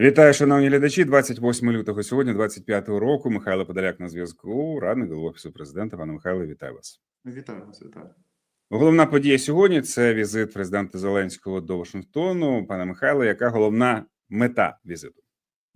Вітаю, шановні глядачі. 28 лютого сьогодні, 25-го року. Михайло Подоляк на зв'язку. Радник голови офісу президента. Пане Михайло, вітаю вас. Вітаю вас, вітаю. Головна подія сьогодні це візит президента Зеленського до Вашингтону. Пане Михайло, яка головна мета візиту?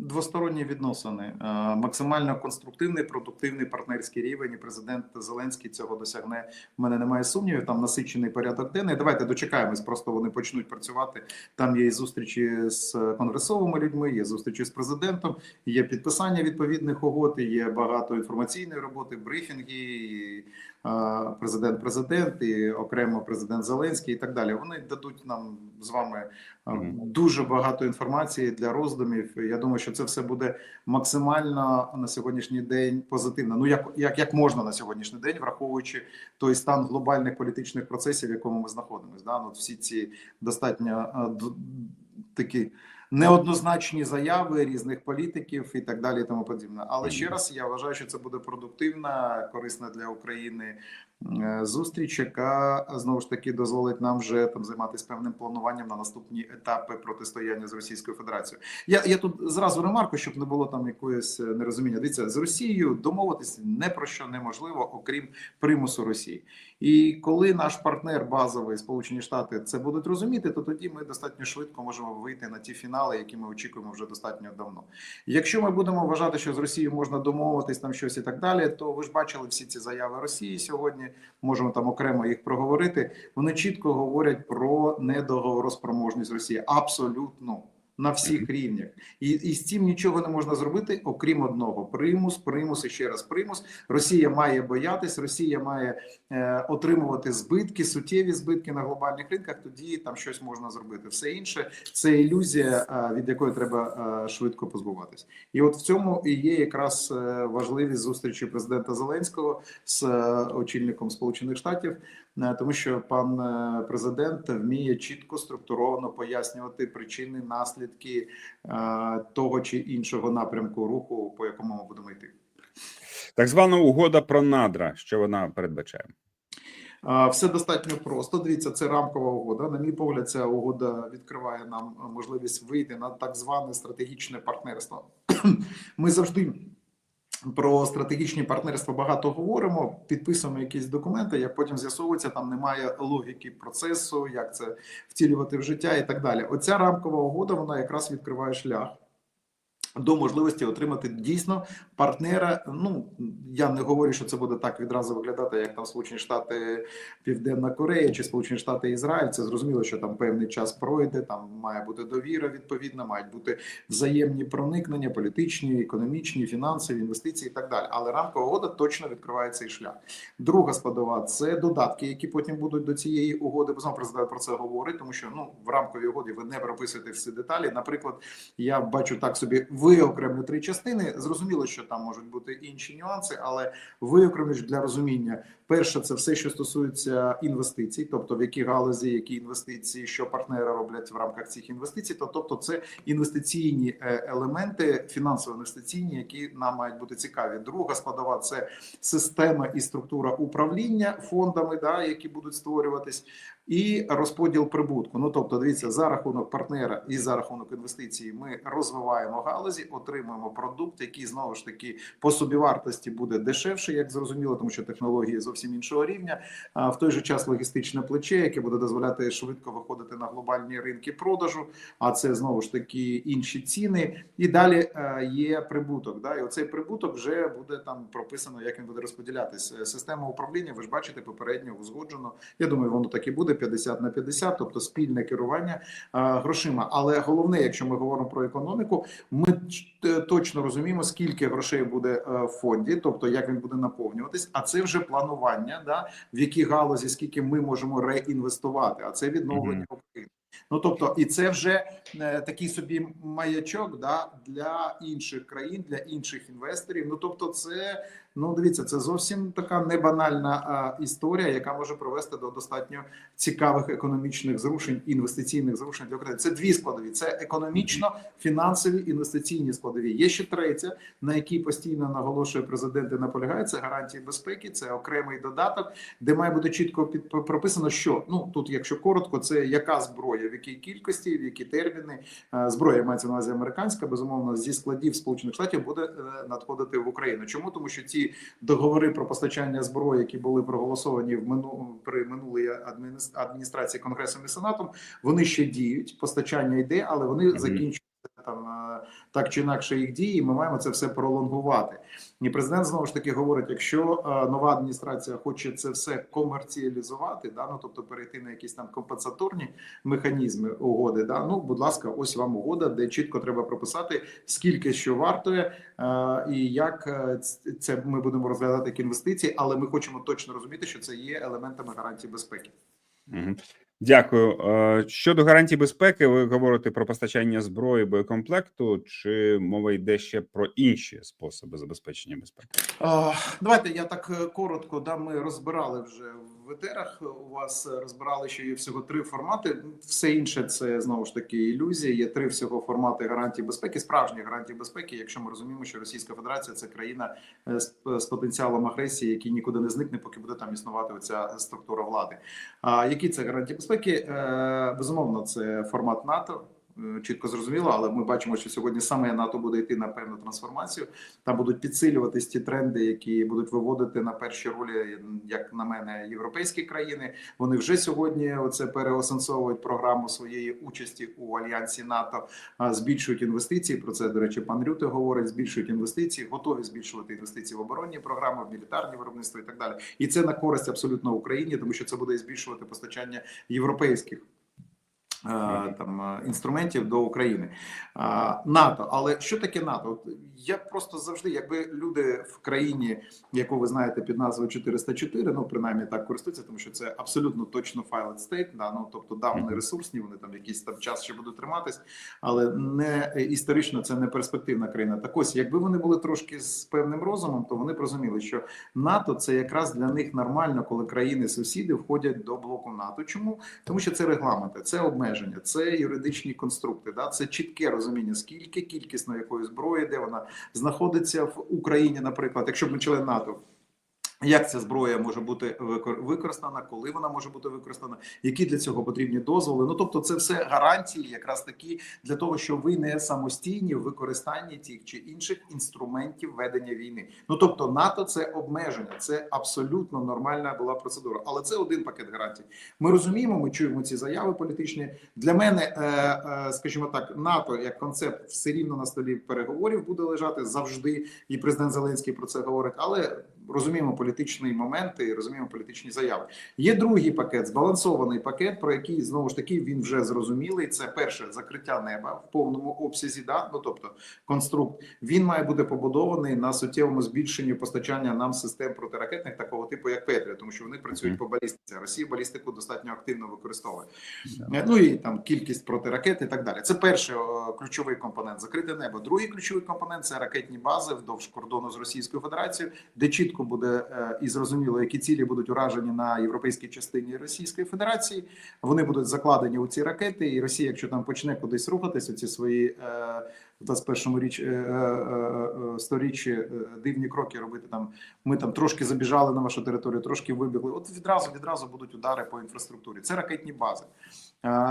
Двосторонні відносини, е, максимально конструктивний, продуктивний партнерський рівень. І президент Зеленський цього досягне. В мене немає сумнівів. Там насичений порядок денний. Давайте дочекаємось. Просто вони почнуть працювати. Там є і зустрічі з конгресовими людьми, є зустрічі з президентом, є підписання відповідних угод, є багато інформаційної роботи, брифінги. Президент, президент і окремо президент Зеленський, і так далі. Вони дадуть нам з вами дуже багато інформації для роздумів. Я думаю, що це все буде максимально на сьогоднішній день позитивно. Ну як, як, як можна на сьогоднішній день, враховуючи той стан глобальних політичних процесів, в якому ми знаходимося. Да? Ну, всі ці достатньо такі. Неоднозначні заяви різних політиків і так далі, і тому подібне. Але ще раз я вважаю, що це буде продуктивна, корисна для України е, зустріч, яка знову ж таки дозволить нам вже там займатися певним плануванням на наступні етапи протистояння з Російською Федерацією. Я, я тут зразу ремарку, щоб не було там якоїсь е, нерозуміння. Дивіться, з Росією домовитися не про що неможливо, окрім примусу Росії. І коли наш партнер базовий Сполучені Штати це будуть розуміти, то тоді ми достатньо швидко можемо вийти на ті фінали, які ми очікуємо вже достатньо давно. Якщо ми будемо вважати, що з Росією можна домовитись там щось і так далі, то ви ж бачили всі ці заяви Росії сьогодні. Можемо там окремо їх проговорити. Вони чітко говорять про недоговороспроможність Росії. Абсолютно. На всіх рівнях, і, і з цим нічого не можна зробити, окрім одного: примус, примус і ще раз примус. Росія має боятись, Росія має е, отримувати збитки, суттєві збитки на глобальних ринках. Тоді там щось можна зробити. Все інше це ілюзія, е, від якої треба е, швидко позбуватись. І от в цьому і є якраз е, важливість зустрічі президента Зеленського з е, очільником Сполучених Штатів, тому що пан е, президент вміє чітко структуровано пояснювати причини, наслідки е, того чи іншого напрямку руху, по якому ми будемо йти. Так звана угода про надра. Що вона передбачає? Все достатньо просто. Дивіться, це рамкова угода. На мій погляд, ця угода відкриває нам можливість вийти на так зване стратегічне партнерство. Ми завжди про стратегічні партнерства багато говоримо, підписуємо якісь документи. Як потім з'ясовується, там немає логіки процесу, як це втілювати в життя і так далі. Оця рамкова угода вона якраз відкриває шлях. До можливості отримати дійсно партнера. Ну я не говорю, що це буде так відразу виглядати, як там Сполучені Штати, Південна Корея чи Сполучені Штати Ізраїль. Це зрозуміло, що там певний час пройде. Там має бути довіра відповідна, мають бути взаємні проникнення, політичні, економічні, фінансові інвестиції і так далі. Але рамкова угода точно відкриває цей шлях. Друга складова це додатки, які потім будуть до цієї угоди. Бо сам президент про це говорить, тому що ну в рамковій угоді ви не прописуєте всі деталі. Наприклад, я бачу так собі виокремлю три частини. Зрозуміло, що там можуть бути інші нюанси, але виокремлюсь для розуміння. Перше, це все, що стосується інвестицій, тобто в які галузі, які інвестиції, що партнери роблять в рамках цих інвестицій. То тобто, це інвестиційні е, елементи, фінансово-інвестиційні, які нам мають бути цікаві. Друга складова це система і структура управління фондами, да, які будуть створюватись. І розподіл прибутку. Ну тобто, дивіться, за рахунок партнера і за рахунок інвестицій ми розвиваємо галузі, отримуємо продукт, який знову ж таки по собівартості буде дешевше, як зрозуміло, тому що технології зовсім іншого рівня. А в той же час логістичне плече, яке буде дозволяти швидко виходити на глобальні ринки продажу. А це знову ж таки інші ціни. І далі е, є прибуток. Да, і оцей прибуток вже буде там прописано, як він буде розподілятись. Е, Система управління, ви ж бачите, попередньо узгоджено. Я думаю, воно так і буде 50 на 50, тобто спільне керування е, грошима. Але головне, якщо ми говоримо про економіку, ми точно розуміємо, скільки грошей буде е, в фонді, тобто як він буде наповнюватись. А це вже планування, да в які галузі скільки ми можемо реінвестувати. А це відновлення України. Ну тобто, і це вже е, такий собі маячок да для інших країн, для інших інвесторів. Ну тобто, це Ну, дивіться, це зовсім така небанальна історія, яка може привести до достатньо цікавих економічних зрушень, інвестиційних зрушень для України. Це дві складові: це економічно, фінансові інвестиційні складові. Є ще третя, на якій постійно наголошує президент і наполягає. Це гарантії безпеки, це окремий додаток, де має бути чітко під прописано, що ну тут, якщо коротко, це яка зброя, в якій кількості, в які терміни Е, зброя мається на увазі американська, безумовно, зі складів Сполучених Штатів буде е, надходити в Україну. Чому тому, що ці договори про постачання зброї, які були проголосовані в мину при минулій адміністрації адміністрації Конгресом і Сенатом, вони ще діють. Постачання йде, але вони Мгм. закінчуються там е, так чи інакше їх дії. Ми маємо це все пролонгувати. І президент знову ж таки говорить: якщо е, нова адміністрація хоче це все комерціалізувати, да ну тобто перейти на якісь там компенсаторні механізми угоди, да ну будь ласка, ось вам угода, де чітко треба прописати, скільки що вартує, е, і як е, це ми будемо розглядати як інвестиції, але ми хочемо точно розуміти, що це є елементами гарантії безпеки. Мгм. Дякую. Е, Щодо гарантій безпеки, ви говорите про постачання зброї, боєкомплекту, чи мова йде ще про інші способи забезпечення безпеки? Давайте я так е, коротко. Да, ми розбирали вже в етерах. У вас е, розбирали, що є всього три формати. Все інше це знову ж таки ілюзія. Є три всього формати гарантії безпеки, справжні гарантії безпеки. Якщо ми розуміємо, що Російська Федерація це країна е, з, з потенціалом агресії, який нікуди не зникне, поки буде там існувати оця структура влади. А які це гарантії безпеки? Е, Безумовно, це формат НАТО. Е, Чітко зрозуміло, але ми бачимо, що сьогодні саме НАТО буде йти на певну трансформацію. Там будуть підсилюватись ті тренди, які будуть виводити на перші ролі, як на мене, європейські країни. Вони вже сьогодні оце переосенсовують програму своєї участі у альянсі НАТО, збільшують інвестиції. Про це до речі, пан Рюте говорить. Збільшують інвестиції, готові збільшувати інвестиції в оборонні програми, в мілітарні виробництва і так далі. І це на користь абсолютно Україні, тому що це буде збільшувати постачання європейських. Е, Там е, інструментів до України НАТО. Але що таке НАТО? От я просто завжди, якби люди в країні, яку ви знаєте під назвою 404, ну принаймні так користуються, тому що це абсолютно точно файлет стейт. Да, ну тобто да, вони ресурсні, вони там якийсь там час ще будуть триматись, але не е, історично це не перспективна країна. Так ось, якби вони були трошки з певним розумом, то вони б розуміли, що НАТО це якраз для них нормально, коли країни-сусіди входять до блоку НАТО. Чому? Тому що це регламенти, це обмеження, це юридичні конструкти. Да? Це чітке розуміння, скільки кількісно якої зброї, де вона знаходиться в Україні, наприклад, якщо б ми член НАТО. Як ця зброя може бути використана, коли вона може бути використана, які для цього потрібні дозволи? Ну тобто, це все гарантії, якраз такі для того, що ви не самостійні в використанні тих чи інших інструментів ведення війни. Ну тобто, НАТО це обмеження, це абсолютно нормальна була процедура. Але це один пакет гарантій. Ми розуміємо, ми чуємо ці заяви політичні. Для мене, е, е, скажімо так, НАТО як концепт все рівно на столі переговорів буде лежати завжди. І президент Зеленський про це говорить. Але розуміємо політичні моменти, і розуміємо політичні заяви. Є другий пакет, збалансований пакет, про який знову ж таки він вже зрозумілий. Це перше закриття неба в повному обсязі. Да? Ну тобто конструкт він має бути побудований на суттєвому збільшенні постачання нам систем протиракетних такого типу, як Петрія, тому що вони працюють по балістиці. Росія балістику достатньо активно використовує. Е, Ну і там кількість протиракет і так далі. Це перший о, ключовий компонент закрите небо. Другий ключовий компонент це ракетні бази вдовж кордону з Російською Федерацією, де чітко буде е, і зрозуміло, які цілі будуть уражені на європейській частині Російської Федерації. Вони будуть закладені у ці ракети, і Росія, якщо там почне кудись рухатись, оці свої е, в 21-му річ е, сторіччі дивні кроки робити. Там ми там трошки забіжали на вашу територію, трошки вибігли. От відразу відразу будуть удари по інфраструктурі. Це ракетні бази.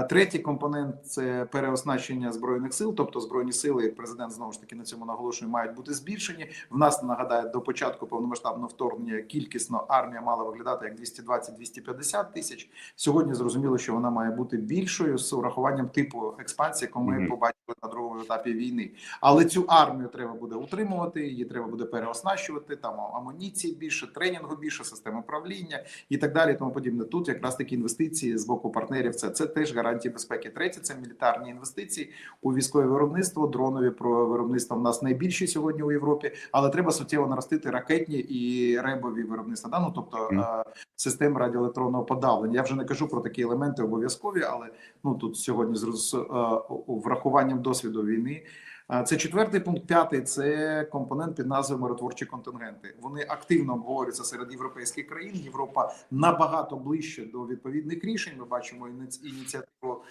Третій компонент це переоснащення збройних сил, тобто збройні сили, як президент знову ж таки на цьому наголошує, мають бути збільшені. В нас нагадаю, до початку повномасштабного вторгнення кількісно армія мала виглядати як 220-250 тисяч. Сьогодні зрозуміло, що вона має бути більшою з урахуванням типу експансії, яку ми Мгм. побачили на другому етапі війни. Але цю армію треба буде утримувати, її треба буде переоснащувати. Там амуніції більше, тренінгу більше, системи управління і так далі. Тому подібне. Тут якраз такі інвестиції з боку партнерів. Це це теж гарантії безпеки. Третє це мілітарні інвестиції у військове виробництво. Дронові про виробництво в нас найбільші сьогодні у Європі, але треба суттєво наростити ракетні і ребові виробництва. Да? Ну тобто mm. систем радіоелектронного подавлення. Я вже не кажу про такі елементи обов'язкові, але ну тут сьогодні з е, врахуванням досвіду війни. Це четвертий пункт. П'ятий це компонент під назвою миротворчі контингенти. Вони активно обговорюються серед європейських країн. Європа набагато ближче до відповідних рішень. Ми бачимо ініці- ініціативу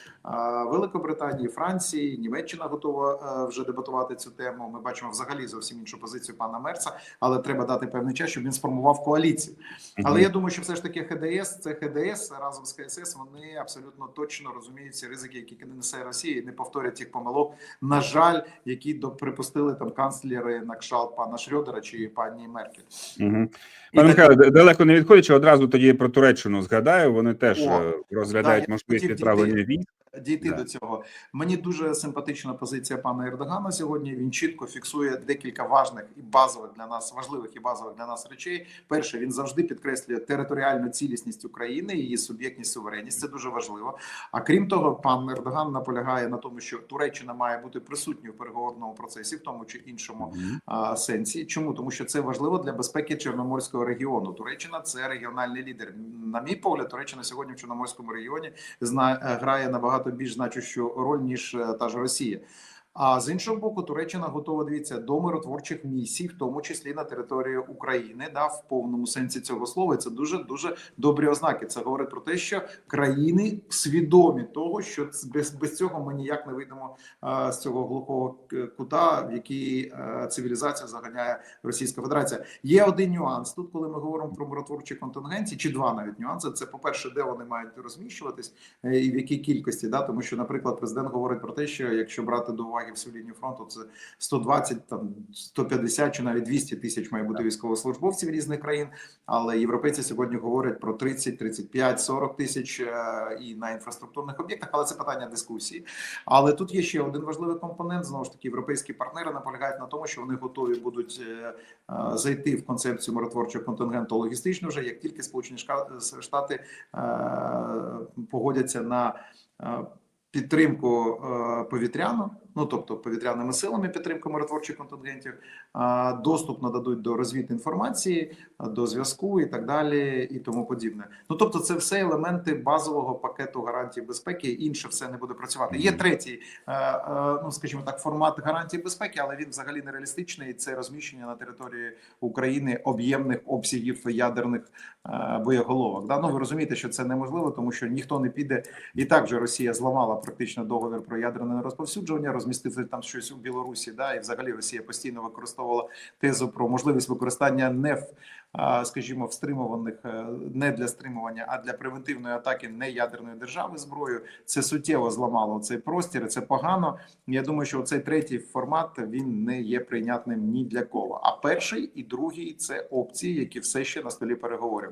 Великобританії, Франції, Німеччина готова е, вже дебатувати цю тему. Ми бачимо взагалі зовсім іншу позицію пана Мерца, але треба дати певний час, щоб він сформував коаліцію. Але я думаю, що все ж таки ХДС, це ХДС разом з КСС. Вони абсолютно точно розуміють ці ризики, які несе Росія, і не повторять тих помилок. На жаль, які припустили там канцлери на кшалт пана Шрьодера чи пані Меркель. Угу. Пане Михайло, далеко не відходячи, одразу тоді про Туреччину згадаю. Вони теж О, е, розглядають да, можливість відправлення військ. Дійти Да. до цього мені дуже симпатична позиція пана Ердогана сьогодні. Він чітко фіксує декілька важних і базових для нас важливих і базових для нас речей. Перше, він завжди підкреслює територіальну цілісність України, її суб'єктність, суверенність. Це дуже важливо. А крім того, пан Ердоган наполягає на тому, що Туреччина має бути присутньою в переговорному процесі, в тому чи іншому Мгм. а, сенсі. Чому тому, що це важливо для безпеки Чорноморського регіону? Туреччина це регіональний лідер. На мій погляд, Туреччина сьогодні в Чорноморському регіоні грає набагато більш значущу роль ніж е, та ж Росія. А з іншого боку, Туреччина готова дивіться до миротворчих місій, в тому числі на території України, да в повному сенсі цього слова. Це дуже дуже добрі ознаки. Це говорить про те, що країни свідомі того, що без, без цього ми ніяк не вийдемо а, з цього глухого кута, в який а, цивілізація заганяє Російська Федерація. Є один нюанс тут, коли ми говоримо про миротворчі контингенції, чи два навіть нюанси. Це по перше, де вони мають розміщуватись е, і в якій кількості. Да, тому що, наприклад, президент говорить про те, що якщо брати до уваги всю лінію фронту, це 120, там 150 чи навіть 200 тисяч має бути військовослужбовців різних країн. Але європейці сьогодні говорять про 30, 35, 40 тисяч е, і на інфраструктурних об'єктах. Але це питання дискусії. Але тут є ще один важливий компонент. Знову ж таки, європейські партнери наполягають на тому, що вони готові будуть е, е, зайти в концепцію миротворчого контингенту логістично, вже як тільки Сполучені Штати погодяться на підтримку повітряну, ну тобто повітряними силами підтримку миротворчих контингентів, доступ нададуть до розвід інформації, до зв'язку і так далі, і тому подібне. Ну тобто, це все елементи базового пакету гарантій безпеки. Інше все не буде працювати. Є третій, е, е, ну скажімо так, формат гарантій безпеки, але він взагалі не реалістичний. Це розміщення на території України об'ємних обсягів ядерних е, боєголовок. Да? Ну ви розумієте, що це неможливо, тому що ніхто не піде. І так вже Росія зламала практично договір про ядерне розповсюдження, розмістити там щось у Білорусі. Да? І взагалі Росія постійно використовувала тезу про можливість використання не скажімо, в стримуваних е, не для стримування, а для превентивної атаки неядерної держави зброю. Це суттєво зламало цей простір. Це погано. Я думаю, що цей третій формат він не є прийнятним ні для кого. А перший і другий це опції, які все ще на столі переговорів.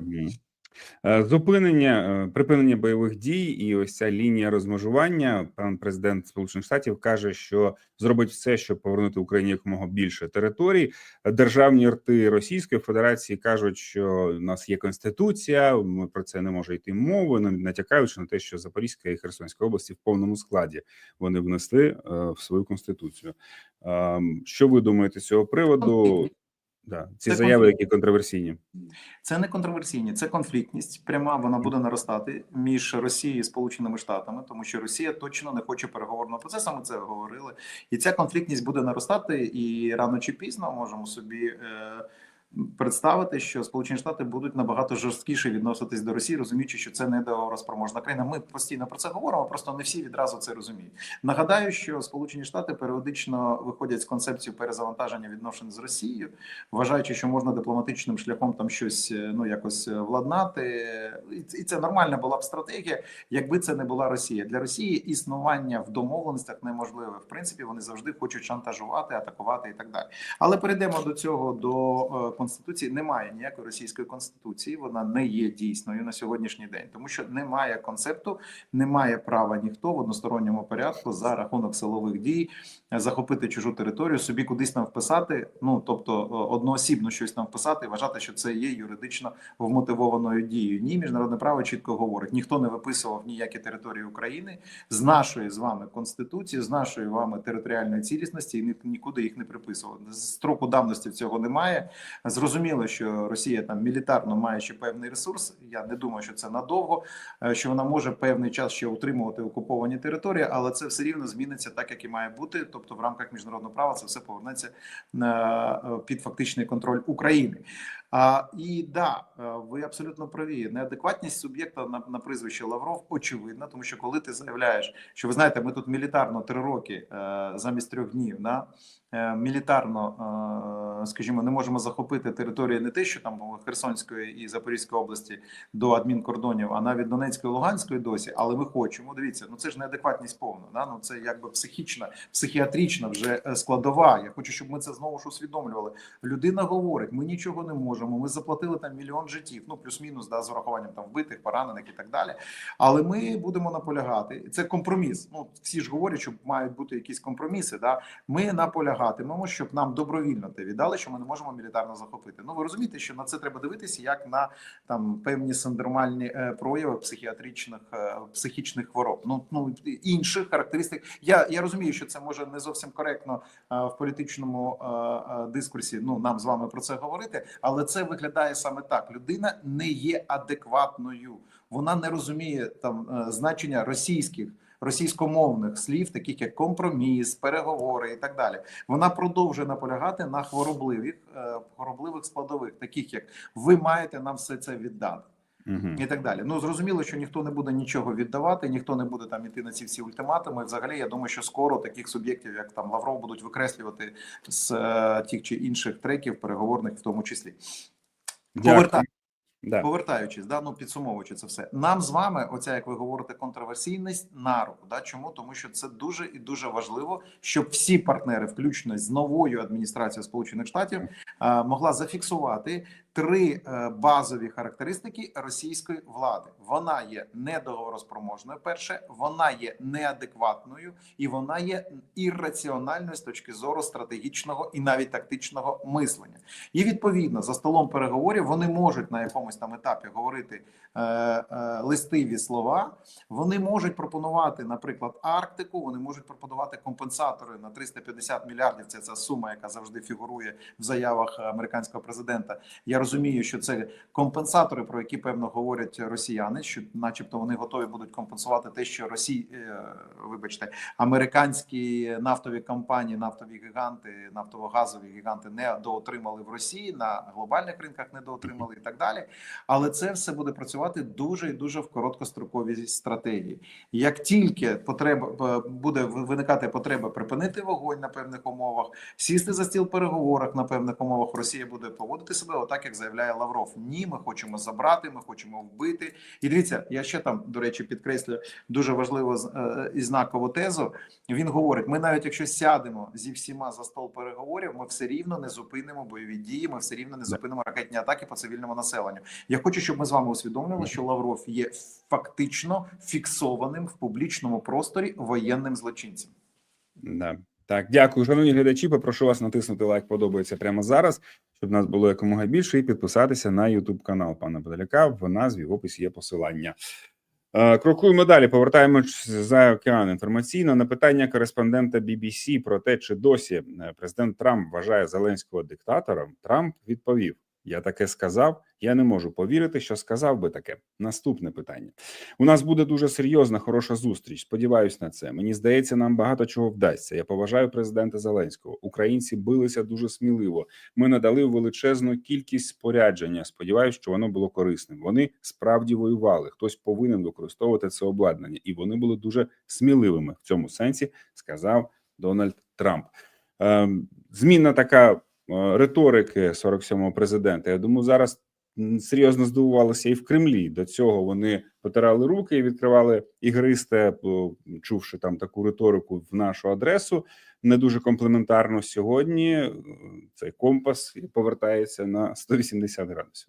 Е, Зупинення, е, припинення бойових дій і ось ця лінія розмежування. Пан президент Сполучених Штатів каже, що зробить все, щоб повернути Україні якомога більше територій. Державні рти Російської Федерації кажуть, що в нас є конституція. Ми про це не може йти мови. натякаючи на те, що Запорізька і Херсонська області в повному складі вони внесли е, в свою конституцію. Е, Що ви думаєте з цього приводу? Да, ці Це заяви, конфлікт. які контроверсійні. Це не контроверсійні, це конфліктність. Пряма вона буде наростати між Росією і Сполученими Штатами, тому що Росія точно не хоче переговорного процесу. Ми це говорили, і ця конфліктність буде наростати. І рано чи пізно можемо собі е, представити, що Сполучені Штати будуть набагато жорсткіше відноситись до Росії, розуміючи, що це не договороспроможна країна. Ми постійно про це говоримо, просто не всі відразу це розуміють. Нагадаю, що Сполучені Штати періодично виходять з концепцією перезавантаження відношень з Росією, вважаючи, що можна дипломатичним шляхом там щось е, ну якось е, владнати, і це- нормальна була б стратегія, якби це не була Росія. Для Росії існування в домовленостях неможливе. В принципі, вони завжди хочуть шантажувати, атакувати і так далі. Але перейдемо до цього до е, конституції. Немає ніякої російської конституції. Вона не є дійсною на сьогоднішній день, тому що немає концепту, немає права ніхто в односторонньому порядку за рахунок силових дій захопити чужу територію, собі кудись нам вписати. Ну тобто одноосібно щось нам вписати вважати, що це є юридично вмотивованою дією. Ні, міжнародне право чітко говорить: ніхто не виписував ніякі території України з нашої з вами конституції, з нашої вами територіальної цілісності, і ні- нікуди їх не приписував. З Строку давності цього немає. Зрозуміло, що Росія там мілітарно має ще певний ресурс. Я не думаю, що це надовго, е, що вона може певний час ще утримувати окуповані території, але це все рівно зміниться так, як і має бути. Тобто, в рамках міжнародного права це все повернеться на е, під фактичний контроль України. А і да, е, ви абсолютно праві. Неадекватність суб'єкта на, на прізвище Лавров очевидна, тому що коли ти заявляєш, що ви знаєте, ми тут мілітарно три роки е, замість трьох днів, е, мілітарно, е, скажімо, не можемо захопити території не те, що там Херсонської і Запорізької області до адмінкордонів, а навіть Донецької і Луганської досі. Але ми хочемо. Дивіться, ну це ж неадекватність повна. Да? Ну це якби психічна, психіатрична вже е, складова. Я хочу, щоб ми це знову ж усвідомлювали. Людина говорить: ми нічого не можемо. Ми заплатили там мільйон життів, ну плюс-мінус, да, з урахуванням там вбитих, поранених і так далі. Але ми будемо наполягати. Це компроміс. Ну всі ж говорять, що мають бути якісь компроміси. Да? Ми наполягатимемо, щоб нам добровільно те віддали, що ми не можемо мілітарно захопити. Ну ви розумієте, що на це треба дивитися як на там певні синдромальні е, прояви психіатричних е, психічних хвороб. Ну ну інших характеристик. Я, я розумію, що це може не зовсім коректно е, в політичному дискурсі. Ну нам з вами про це говорити, але це виглядає саме так: людина не є адекватною, вона не розуміє там значення російських. Російськомовних слів, таких як компроміс, переговори і так далі, вона продовжує наполягати на хворобливих е, хворобливих складових, таких як ви маєте нам все це віддати Угу. і так далі. Ну зрозуміло, що ніхто не буде нічого віддавати, ніхто не буде там іти на ці всі ультиматуми. Взагалі, я думаю, що скоро таких суб'єктів, як там Лавров, будуть викреслювати з е, тих чи інших треків, переговорних, в тому числі. Поверта... Да. Повертаючись, да, ну підсумовуючи це все, нам з вами, оця як ви говорите, контроверсійність на руку. Да, чому тому, що це дуже і дуже важливо, щоб всі партнери, включно з новою адміністрацією Сполучених Штатів, могла зафіксувати три е, базові характеристики російської влади. Вона є недоговороспроможною. Перше, вона є неадекватною і вона є ірраціональною з точки зору стратегічного і навіть тактичного мислення. І відповідно за столом переговорів вони можуть на якомусь там етапі говорити е, е, листиві слова. Вони можуть пропонувати, наприклад, Арктику. Вони можуть пропонувати компенсатори на 350 мільярдів. Це ця сума, яка завжди фігурує в заявах американського президента. Я розумію, що це компенсатори, про які певно говорять росіяни, що, начебто, вони готові будуть компенсувати те, що Росії, е, вибачте, американські нафтові компанії, нафтові гіганти, нафтово-газові гіганти не доотримали в Росії на глобальних ринках, не доотримали і так далі. Але це все буде працювати дуже і дуже в короткостроковій стратегії. Як тільки потреба е, буде виникати потреба припинити вогонь на певних умовах, сісти за стіл переговорах на певних умовах, Росія буде поводити себе отак, як заявляє Лавров. Ні, ми хочемо забрати, ми хочемо вбити. І дивіться, я ще там до речі підкреслю дуже важливу е, і знакову тезу. Він говорить: ми навіть якщо сядемо зі всіма за стол переговорів, ми все рівно не зупинимо бойові дії. Ми все рівно не зупинимо ракетні атаки по цивільному населенню. Я хочу, щоб ми з вами усвідомлювали, що Лавров є фактично фіксованим в публічному просторі воєнним злочинцем. Да. Так, дякую, шановні глядачі. Попрошу вас натиснути лайк, подобається прямо зараз, щоб нас було якомога більше, і підписатися на YouTube канал пана Подоляка. В назві в описі є посилання. Е, Крокуємо далі. Повертаємось за океан інформаційно на питання кореспондента BBC про те, чи досі е, президент Трамп вважає Зеленського диктатором. Трамп відповів: Я таке сказав. Я не можу повірити, що сказав би таке. Наступне питання. У нас буде дуже серйозна, хороша зустріч. Сподіваюсь на це. Мені здається, нам багато чого вдасться. Я поважаю президента Зеленського. Українці билися дуже сміливо. Ми надали величезну кількість спорядження. Сподіваюсь, що воно було корисним. Вони справді воювали. Хтось повинен використовувати це обладнання, і вони були дуже сміливими в цьому сенсі, сказав Дональд Трамп. Ем, Зміна така риторики 47-го президента. Я думаю, зараз серйозно здивувалися і в Кремлі. До цього вони потирали руки і відкривали ігристе, чувши там таку риторику в нашу адресу. Не дуже комплементарно сьогодні. е, Цей компас повертається на 180 градусів.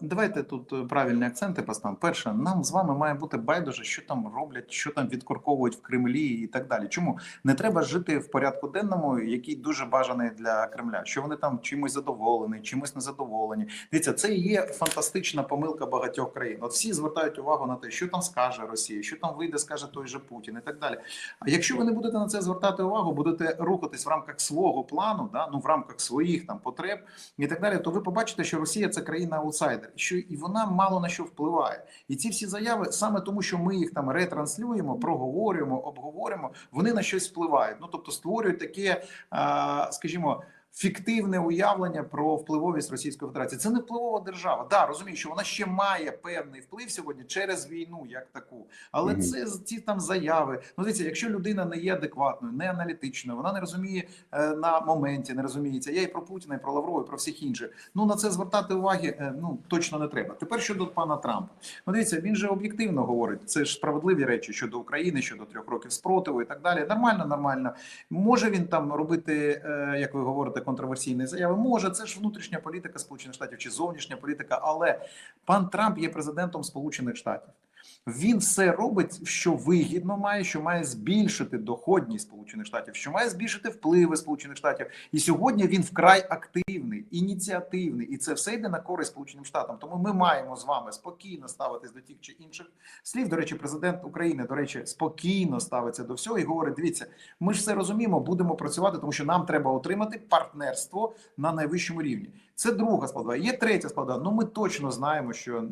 Давайте тут е, правильні акценти поставимо. Перше, нам з вами має бути байдуже, що там роблять, що там відкорковують в Кремлі і так далі. Чому не треба жити в порядку денному, який дуже бажаний для Кремля? Що вони там чимось задоволені, чимось незадоволені? Дивіться, це є фантастична помилка багатьох країн. От всі звертають увагу на те, що там скаже Росія, що там вийде, скаже той же Путін і так далі. А якщо ви не будете на це звертати увагу, будете рухатись в рамках свого плану, да ну в рамках своїх там потреб і так далі, то ви побачите, що Росія це країна аутсайдер, що і вона мало на що впливає. І ці всі заяви саме тому, що ми їх там ретранслюємо, проговорюємо, обговорюємо, вони на щось впливають. Ну тобто створюють таке, скажімо. Фіктивне уявлення про впливовість Російської Федерації це не впливова держава. Да, розумію, що вона ще має певний вплив сьогодні через війну, як таку. Але Мгм. це ці там заяви. Ну дивіться, якщо людина не є адекватною, не аналітичною, вона не розуміє е, на моменті, не розуміється. Я і про Путіна, і про Лаврова, і про всіх інших. Ну на це звертати уваги е, ну точно не треба. Тепер щодо пана Трампа. Ну дивіться, він же об'єктивно говорить. Це ж справедливі речі щодо України, щодо трьох років спротиву і так далі. Нормально, нормально. Може він там робити, е, як ви говорите, контроверсійні заяви? Може, це ж внутрішня політика Сполучених Штатів чи зовнішня політика. Але пан Трамп є президентом Сполучених Штатів. Він все робить, що вигідно має, що має збільшити доходність Сполучених Штатів, що має збільшити впливи Сполучених Штатів. І сьогодні він вкрай активний, ініціативний, і це все йде на користь Сполученим Штатам. Тому ми маємо з вами спокійно ставитись до тих чи інших слів. До речі, президент України, до речі, спокійно ставиться до всього і говорить: дивіться, ми ж все розуміємо, будемо працювати, тому що нам треба отримати партнерство на найвищому рівні. Це друга складова. Є третя складова. Ну ми точно знаємо, що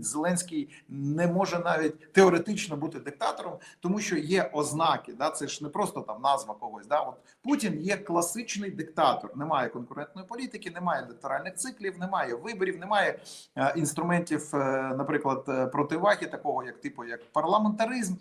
Зеленський не може навіть теоретично бути диктатором, тому що є ознаки. Да, це ж не просто там назва когось. Да, от Путін є класичний диктатор. Немає конкурентної політики, немає електоральних циклів, немає виборів, немає е, інструментів, е, наприклад, е, противаги, такого як типу як парламентаризм.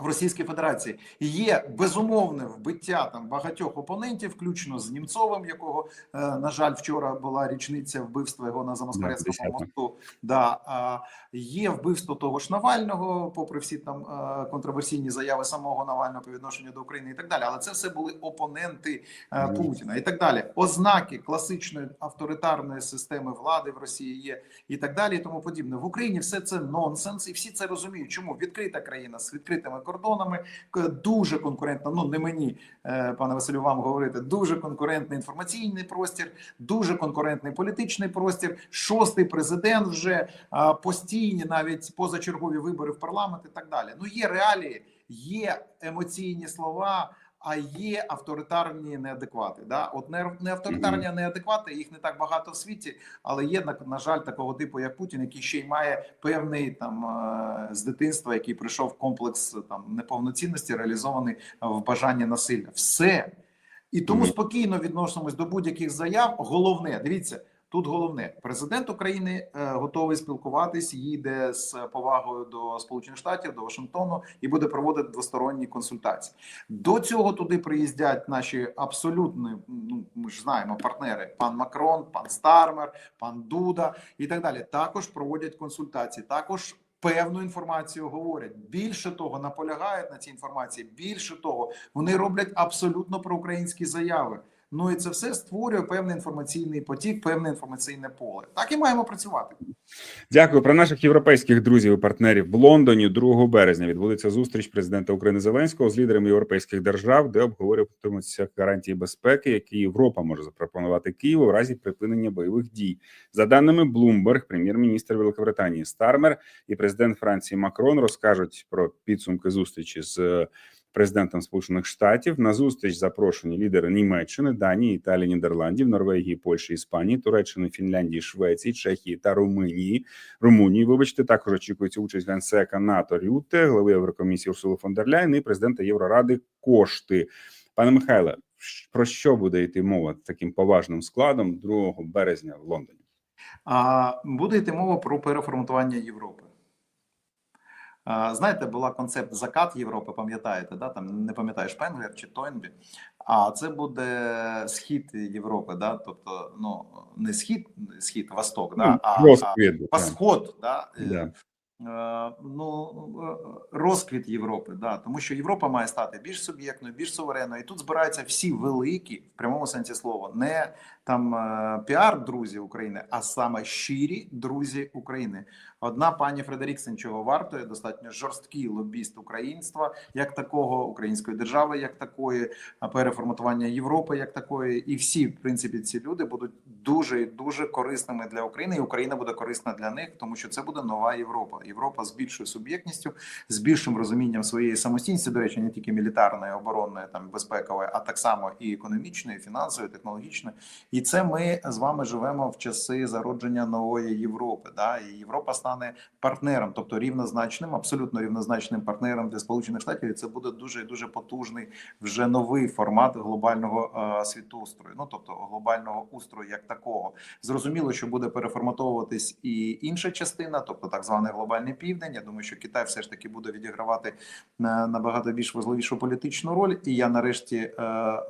В Російській Федерації є безумовне вбиття там багатьох опонентів, включно з Німцовим, якого е, на жаль вчора була річниця вбивства його на Замоскворецькому мосту. Да, а, є вбивство того ж Навального, попри всі там е, контроверсійні заяви самого Навального по відношенню до України і так далі. Але це все були опоненти е, Путіна і так далі. Ознаки класичної авторитарної системи влади в Росії є і так далі, і тому подібне. В Україні все це нонсенс, і всі це розуміють. Чому відкрита країна з відкритими кордонами, дуже конкурентна. Ну не мені, е, пане Василю, вам говорити. Дуже конкурентний інформаційний простір, дуже конкурентний політичний простір. Шостий президент вже постійні, навіть позачергові вибори в парламент і так далі. Ну є реалії, є емоційні слова. А є авторитарні неадеквати. Да? От не, не авторитарні, а неадеквати, їх не так багато в світі, але є на, на жаль такого типу, як Путін, який ще й має певний там е, з дитинства, який прийшов комплекс там неповноцінності, реалізований в бажанні насилля. Все і тому Мгм. спокійно відносимось до будь-яких заяв. Головне, дивіться. Тут головне, президент України е, готовий спілкуватись, їде з повагою до Сполучених Штатів, до Вашингтону і буде проводити двосторонні консультації. До цього туди приїздять наші абсолютні, ну ми ж знаємо, партнери: пан Макрон, пан Стармер, пан Дуда і так далі. Також проводять консультації. Також певну інформацію говорять. Більше того, наполягають на цій інформації. Більше того, вони роблять абсолютно проукраїнські заяви. Ну і це все створює певний інформаційний потік, певне інформаційне поле. Так і маємо працювати. Дякую про наших європейських друзів і партнерів в Лондоні. 2 березня відбудеться зустріч президента України Зеленського з лідерами європейських держав, де обговорюватимуться гарантії безпеки, які Європа може запропонувати Києву в разі припинення бойових дій. За даними Bloomberg, прем'єр-міністр Великобританії Стармер і президент Франції Макрон розкажуть про підсумки зустрічі з президентом Сполучених Штатів. На зустріч запрошені лідери Німеччини, Данії, Італії, Нідерландів, Норвегії, Польщі, Іспанії, Туреччини, Фінляндії, Швеції, Чехії та Румунії. Румунії, вибачте, також очікується участь генсека НАТО Рюте, глави Єврокомісії Урсули фон дер Ляйн і президента Євроради Кошти. Пане Михайле, про що буде йти мова таким поважним складом 2 березня в Лондоні? А буде йти мова про переформатування Європи. А, Знаєте, була концепт закат Європи, пам'ятаєте, да? там не пам'ятаєш Пенглер чи Тойнбі. А це буде схід Європи, да? тобто ну не схід, схід, восток, да? Ну, а, а розквіт, так. восход, да? е, Да. е, ну е, розквіт Європи, да, тому що Європа має стати більш суб'єктною, більш суверенною. І тут збираються всі великі в прямому сенсі слова, не там е, піар друзі України, а саме щирі друзі України. Одна пані Фредеріксен чого вартує, достатньо жорсткий лобіст українства, як такого, української держави, як такої, переформатування Європи, як такої, і всі, в принципі, ці люди будуть дуже і дуже корисними для України, і Україна буде корисна для них, тому що це буде нова Європа. Європа з більшою суб'єктністю, з більшим розумінням своєї самостійності, до речі, не тільки мілітарної, оборонної, там безпекової, а так само і економічної, фінансової, технологічної. І це ми з вами живемо в часи зародження нової Європи. Да? І Європа стане партнером, тобто рівнозначним, абсолютно рівнозначним партнером для Сполучених Штатів. І це буде дуже і дуже потужний вже новий формат глобального е, світоустрою. Ну тобто глобального устрою як такого. Зрозуміло, що буде переформатовуватись і інша частина, тобто так званий глобальний південь. Я думаю, що Китай все ж таки буде відігравати набагато більш важливішу політичну роль. І я нарешті е,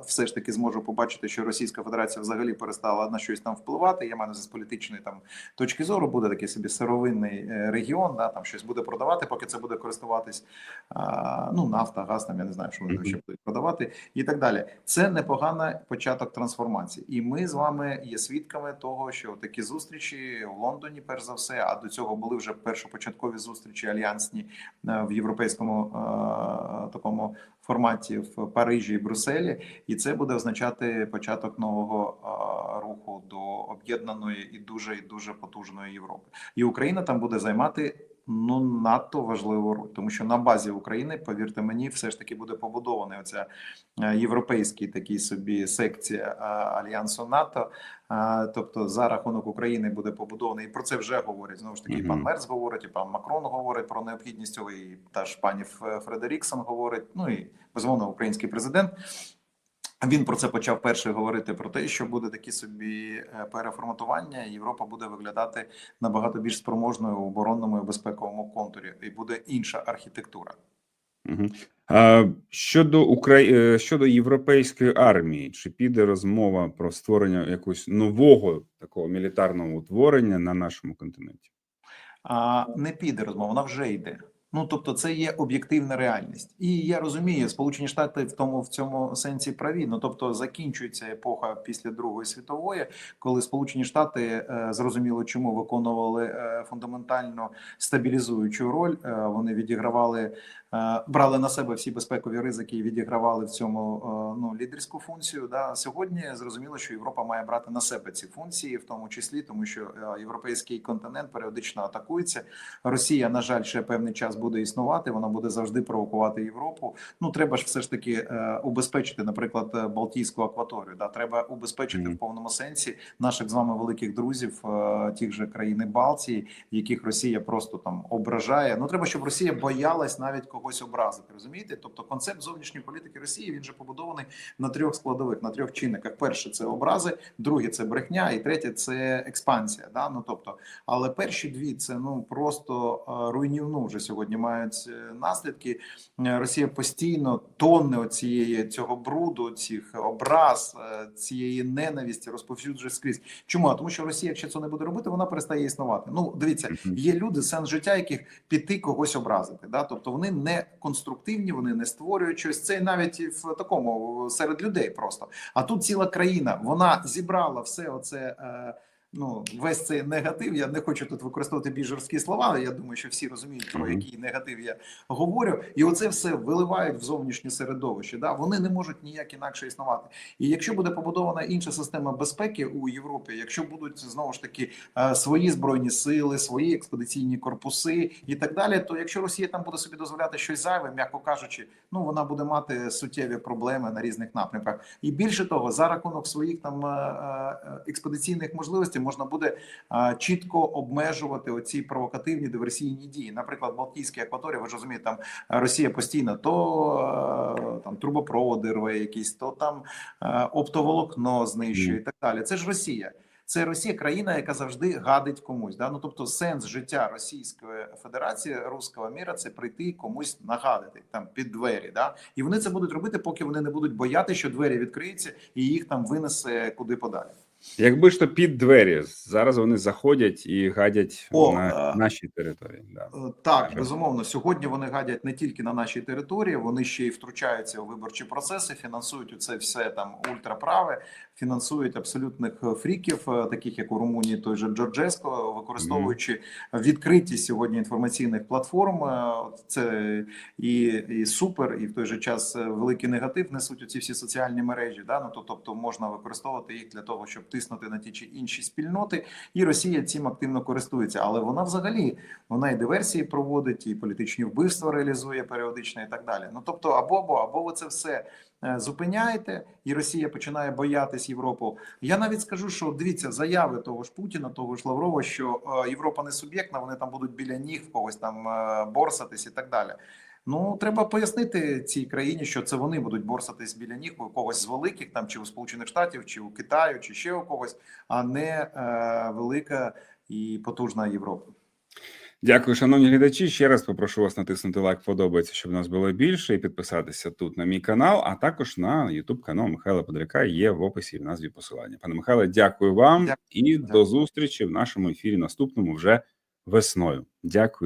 все ж таки зможу побачити, що Російська Федерація взагалі перестала на щось там впливати. Я маю з політичної там точки зору, буде такий собі сировинний е, регіон, да там щось буде продавати, поки це буде користуватись а, ну нафта, газ, там я не знаю, що вони ще будуть продавати, і так далі. Це непоганий початок трансформації, і ми з вами є свідками того, що такі зустрічі в Лондоні, перш за все, а до цього були вже першопочаткові зустрічі альянсні е, в європейському е, такому форматі в Парижі і Брюсселі, і це буде означати початок нового руху до об'єднаної і дуже і дуже потужної Європи. І Україна там буде займати ну надто важливу роль, тому що на базі України, повірте мені, все ж таки буде побудований оця е, європейський такий собі секція е, альянсу НАТО. Е, Тобто за рахунок України буде побудований, і про це вже говорять знову ж таки. і Пан. Мерц говорить, і пан Макрон говорить про необхідність цього, і та ж пані Фредеріксон говорить. Ну і безумовно, український президент. Він про це почав перший говорити про те, що буде такі собі е, переформатування. Європа буде виглядати набагато більш спроможною у оборонному і безпековому контурі, і буде інша архітектура. Угу. А, щодо Украї... е, щодо європейської армії, чи піде розмова про створення якогось нового такого мілітарного утворення на нашому континенті? А не піде розмова, вона вже йде. Ну тобто, це є об'єктивна реальність, і я розумію, Сполучені Штати в тому в цьому сенсі праві. Ну тобто закінчується епоха після Другої світової, коли Сполучені Штати е, зрозуміло, чому виконували е, фундаментально стабілізуючу роль. Е, вони відігравали, брали на себе всі безпекові ризики і відігравали в цьому е, ну лідерську функцію. Да сьогодні зрозуміло, що Європа має брати на себе ці функції, в тому числі, тому що е, європейський континент періодично атакується. Росія, на жаль, ще певний час буде існувати. Вона буде завжди провокувати Європу. Ну треба ж все ж таки е, убезпечити, наприклад, е, Балтійську акваторію. Да, треба убезпечити Мгм. в повному сенсі наших з вами великих друзів, е, тих же країни Балтії, яких Росія просто там ображає. Ну треба, щоб Росія боялась навіть когось образити. Розумієте? Тобто, концепт зовнішньої політики Росії він же побудований на трьох складових, на трьох чинниках. Перше це образи, друге це брехня, і третє це експансія. Да? Ну тобто, але перші дві це ну просто руйнівну вже сьогодні мають е, наслідки. Е, Росія постійно тонне оцієї цього бруду, цих образ, е, цієї ненависті розповсюджує скрізь. Чому? Тому що Росія, якщо це не буде робити, вона перестає існувати. Ну дивіться, є люди, сенс життя, яких піти когось образити. Да? Тобто вони не конструктивні, вони не створюють щось. Це навіть в такому серед людей просто. А тут ціла країна, вона зібрала все оце. Е, Ну, весь цей негатив. Я не хочу тут використовувати більш жорсткі слова. але Я думаю, що всі розуміють про який негатив я говорю, і оце все виливають в зовнішнє середовище. Да, вони не можуть ніяк інакше існувати. І якщо буде побудована інша система безпеки у Європі, якщо будуть знову ж таки е, свої збройні сили, свої експедиційні корпуси і так далі, то якщо Росія там буде собі дозволяти щось зайве, м'яко кажучи, ну вона буде мати суттєві проблеми на різних напрямках. І більше того, за рахунок своїх там е, е, експедиційних можливостей можна буде чітко обмежувати оці провокативні диверсійні дії. Наприклад, Балтійській акваторії, ви ж розумієте, там Росія постійно то там трубопроводи рве якісь, то там оптоволокно знищує і так далі. Це ж Росія. Це Росія, країна, яка завжди гадить комусь. Да? Ну тобто, сенс життя Російської Федерації, руського міра це прийти комусь нагадити там під двері. Да? І вони це будуть робити, поки вони не будуть бояти, що двері відкриються і їх там винесе куди подалі. Якби ж то під двері зараз вони заходять і гадять О, на е, нашій території. Да. Е, Так, Так. безумовно. Сьогодні вони гадять не тільки на нашій території, вони ще й втручаються у виборчі процеси, фінансують це все там ультраправе, фінансують абсолютних е, фріків, е, таких як у Румунії, той же Джорджеско, використовуючи відкритість сьогодні інформаційних платформ. е, Це і, і супер, і в той же час е, великий негатив несуть у ці всі соціальні мережі. Да? Ну то тобто можна використовувати їх для того, щоб тиснути на ті чи інші спільноти, і Росія цим активно користується, але вона взагалі вона і диверсії проводить, і політичні вбивства реалізує періодично, і так далі. Ну тобто, або або або ви це все е, зупиняєте, і Росія починає боятись Європу. Я навіть скажу, що дивіться заяви того ж Путіна, того ж Лаврова, що е, Європа не суб'єктна, вони там будуть біля ніг в когось там е, борсатись і так далі. Ну треба пояснити цій країні, що це вони будуть борсатись біля ніг у когось з великих, там чи у Сполучених Штатів, чи у Китаю, чи ще у когось, а не е, велика і потужна Європа. Дякую, шановні глядачі. Ще раз попрошу вас натиснути лайк, подобається, щоб нас було більше, і підписатися тут на мій канал, а також на YouTube канал Михайла Подряка. Є в описі в назві посилання. Пане Михайле, дякую вам Дякую. і Дякую. до зустрічі в нашому ефірі наступному вже весною. Дякую.